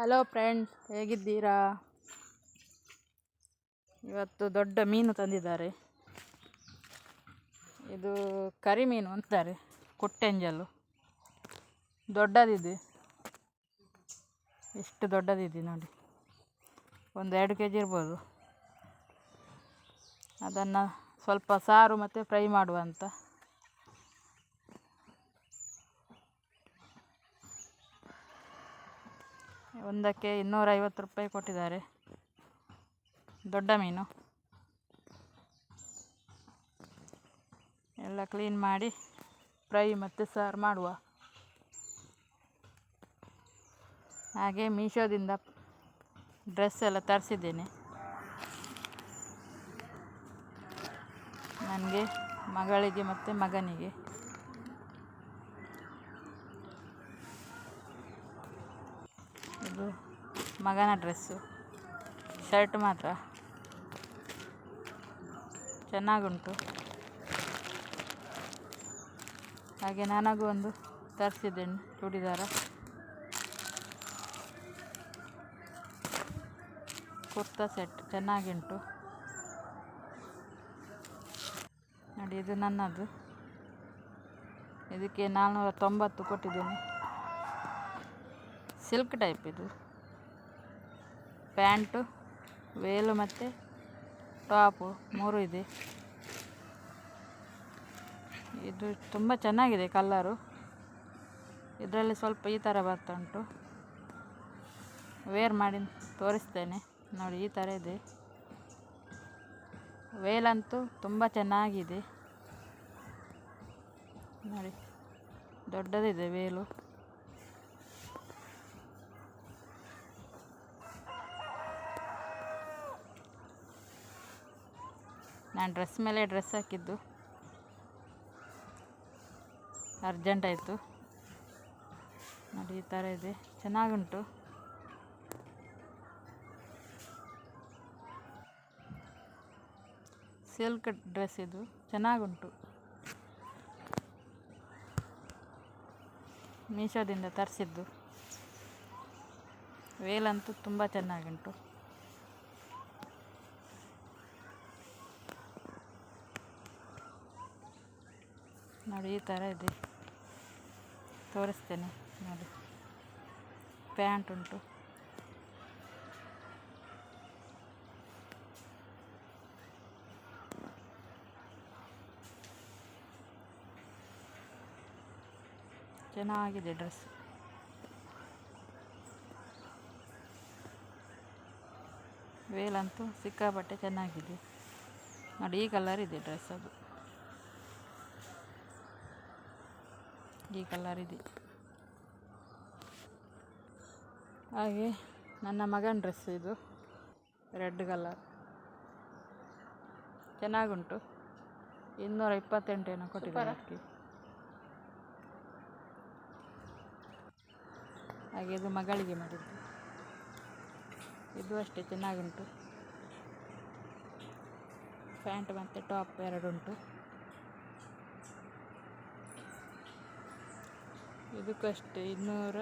Hello friends ಹೇಗಿದ್ದೀರಾ? ಇವತ್ತು ದೊಡ್ಡ ಮೀನು ತಂದಿದ್ದಾರೆ. ಇದು ಕರಿಮೀನು ಅಂತಾರೆ. ಕುಟ್ಟೆಂಜಲು. ದೊಡ್ಡದಿದೆ. ಎಷ್ಟು ದೊಡ್ಡದಿದೆ ನೋಡಿ. ಒಂದು ಎರಡು ಕೆ ಜಿ ಇರ್ಬೋದು. ಅದನ್ನು ಸ್ವಲ್ಪ ಸಾರು ಮತ್ತು ಫ್ರೈ ಮಾಡುವ ಅಂತ. ಒಂದಕ್ಕೆ ಇನ್ನೂರೈವತ್ತು ರೂಪಾಯಿ ಕೊಟ್ಟಿದ್ದಾರೆ. ದೊಡ್ಡ ಮೀನು. ಎಲ್ಲ ಕ್ಲೀನ್ ಮಾಡಿ ಫ್ರೈ ಮತ್ತು ಸಾರು ಮಾಡುವ. ಹಾಗೆ ಮೀಶೋದಿಂದ ಡ್ರೆಸ್ ಎಲ್ಲ ತರಿಸಿದ್ದೇನೆ. ನನಗೆ ಮಗಳಿಗೆ ಮತ್ತು ಮಗನಿಗೆ. ಇದು ಮಗನ ಡ್ರೆಸ್ಸು. ಶರ್ಟ್ ಮಾತ್ರ. ಚೆನ್ನಾಗುಂಟು. ಹಾಗೆ ನನಗೂ ಒಂದು ತರಿಸಿದ್ದೇನೆ ಚೂಡಿದಾರ. ಕುರ್ತಾ ಸೆಟ್ ಚೆನ್ನಾಗಿಂಟು. ನೋಡಿ, ಇದು ನನ್ನದು. ಇದಕ್ಕೆ ನಾನ್ನೂರ ತೊಂಬತ್ತು ಕೊಟ್ಟಿದ್ದೇನೆ. ಸಿಲ್ಕ್ ಟೈಪ್ ಇದು. ಪ್ಯಾಂಟು, ವೇಲು ಮತ್ತು ಟಾಪು ಮೂರು ಇದೆ. ಇದು ತುಂಬ ಚೆನ್ನಾಗಿದೆ ಕಲ್ಲರು ಇದರಲ್ಲಿ ಸ್ವಲ್ಪ ಈ ಥರ ಬರ್ತಾ ಉಂಟು. ವೇರ್ ಮಾಡಿ ತೋರಿಸ್ತೇನೆ. ನೋಡಿ, ಈ ಥರ ಇದೆ. ವೇಲಂತೂ ತುಂಬ ಚೆನ್ನಾಗಿದೆ. ನೋಡಿ, ದೊಡ್ಡದಿದೆ ವೇಲು. ನಾನು ಡ್ರೆಸ್ ಮೇಲೆ ಡ್ರೆಸ್ ಹಾಕಿದ್ದು. ಅರ್ಜೆಂಟ್ ಆಯಿತು. ನೋಡಿ, ಈ ಥರ ಇದೆ. ಚೆನ್ನಾಗುಂಟು. ಸಿಲ್ಕ್ ಡ್ರೆಸ್ ಇದು. ಚೆನ್ನಾಗುಂಟು. ಮೀಶೋದಿಂದ ತರಿಸಿದ್ದು. ವೇಲಂತೂ ತುಂಬ ಚೆನ್ನಾಗುಂಟು. ನೋಡಿ, ಈ ಥರ ಇದೆ. ತೋರಿಸ್ತೇನೆ ನೋಡಿ. ಪ್ಯಾಂಟ್ ಉಂಟು. ಚೆನ್ನಾಗಿದೆ ಡ್ರೆಸ್. ವೇಲಂತೂ ಸಿಕ್ಕಾಪಟ್ಟೆ ಚೆನ್ನಾಗಿದೆ. ನೋಡಿ, ಈ ಕಲರ್ ಇದೆ ಡ್ರೆಸ್ ಅದು. ಈ ಕಲರ್ ಇದೆ. ಹಾಗೆ ನನ್ನ ಮಗನ ಡ್ರೆಸ್ ಇದು. ರೆಡ್ ಕಲರ್ ಚೆನ್ನಾಗುಂಟು. ಇನ್ನೂರ ಇಪ್ಪತ್ತೆಂಟೇನೋ ಕೊಟ್ಟಿದ್ದಾರೆ ಅದಕ್ಕೆ ಹಾಗೆ ಇದು ಮಗಳಿಗೆ ಮಾಡಿದ್ದು. ಇದು ಅಷ್ಟೇ ಚೆನ್ನಾಗುಂಟು. ಪ್ಯಾಂಟ್ ಮತ್ತು ಟಾಪ್ ಎರಡುಂಟು ಇದಕ್ಕೂ ಅಷ್ಟೇ ಇನ್ನೂರ